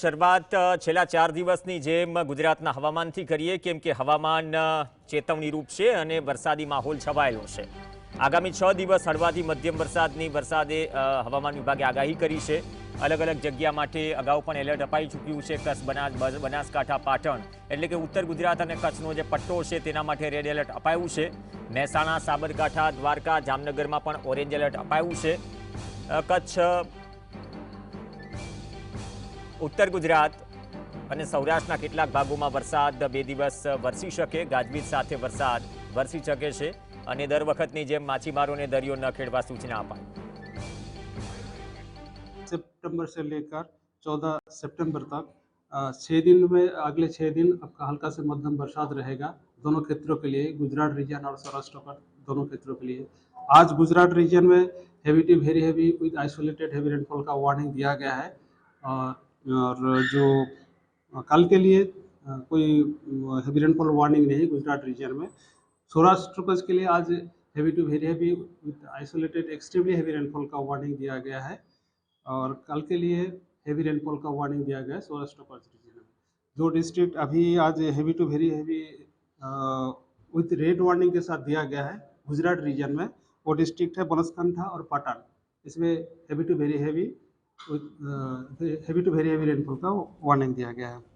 શરૂઆત છેલ્લા ચાર દિવસની જેમ ગુજરાતના હવામાનથી કરીએ, કેમ કે હવામાન ચેતવણી ચેતવણીરૂપ છે અને વરસાદી માહોલ છવાયેલો છે. આગામી છ દિવસ હળવાથી મધ્યમ વરસાદની વરસાદે હવામાન વિભાગે આગાહી કરી છે. અલગ અલગ જગ્યા માટે અગાઉ પણ એલર્ટ અપાઈ ચૂક્યું છે. કચ્છ, બનાસ બનાસકાંઠા, પાટણ એટલે કે ઉત્તર ગુજરાત અને કચ્છનો જે પટ્ટો છે તેના માટે રેડ એલર્ટ અપાયું છે. મહેસાણા, સાબરકાંઠા, દ્વારકા, જામનગરમાં પણ ઓરેન્જ એલર્ટ અપાયું છે. કચ્છ ઉત્તર ગુજરાત અને સૌરાષ્ટ્રના કેટલાક ભાગોમાં વરસાદ બે દિવસ વરસી શકે ગાજવીજ સાથે વરસાદ વરસી શકે છે અને દર વખતની જેમ માછીમારોને દરિયો ન ખેડવા સૂચના અપાઈ सितंबर से लेकर 14 सितंबर तक अ, छः दिन में अगले छः दिन आपका हल्का से मध्यम बरसात रहेगा दोनों क्षेत्रों के लिए गुजरात रीजन और सौराष्ट्र का दोनों क्षेत्रों के लिए आज गुजरात रीजन में heavy to very heavy with isolated heavy rainfall का वार्निंग दिया गया है और और जो कल के लिए कोई हैवी रेनफॉल वार्निंग नहीं, गुजरात रीजन में। सौराष्ट्र कच्छ के लिए आज heavy to very heavy with isolated extremely heavy rainfall का वार्निंग दिया गया है। और कल के लिए हैवी रेनफॉल का वार्निंग दिया गया है सौराष्ट्र कच्छ रीजन में। जो डिस्ट्रिक्ट अभी आज heavy to very heavy with red warning के साथ दिया गया है। गुजरात रीजन में वो डिस्ट्रिक्ट है, बनसकंठा और पाटन इसमें heavy to very heavy heavy to very heavy rainfall का वार्निंग दिया गया है।